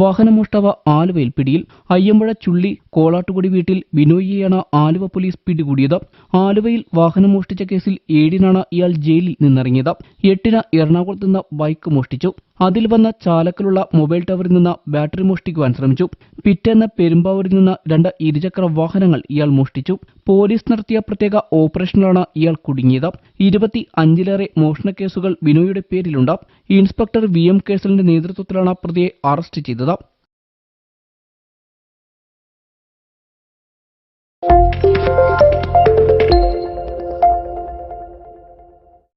വാഹനമോഷ്ടാവ ആലുവയിൽ പിടിയിൽ അയ്യമ്പുഴ ചുള്ളി കോളാട്ടുകുടി വീട്ടിൽ ബിനോയിയെയാണ് ആലുവ പോലീസ് പിടികൂടിയത്. ആലുവയിൽ വാഹനം മോഷ്ടിച്ച കേസിൽ ഏഴിനാണ് ഇയാൾ ജയിലിൽ നിന്നിറങ്ങിയത്. എട്ടിന് എറണാകുളത്ത് നിന്ന് ബൈക്ക് മോഷ്ടിച്ചു. അതിൽ വന്ന ചാലക്കലുള്ള മൊബൈൽ ടവറിൽ നിന്ന് ബാറ്ററി മോഷ്ടിക്കുവാൻ ശ്രമിച്ചു. പിറ്റേന്ന് പെരുമ്പാവൂരിൽ നിന്ന് രണ്ട് ഇരുചക്ര വാഹനങ്ങൾ ഇയാൾ മോഷ്ടിച്ചു. പോലീസ് നടത്തിയ പ്രത്യേക ഓപ്പറേഷനിലാണ് ഇയാൾ കുടുങ്ങിയത്. ഇരുപത്തി അഞ്ചിലേറെ മോഷണ കേസുകൾ ബിനോയുടെ പേരിലുണ്ട്. ഇൻസ്പെക്ടർ വി എം കേസലിന്റെ നേതൃത്വത്തിലാണ് പ്രതിയെ അറസ്റ്റ് ചെയ്തത്.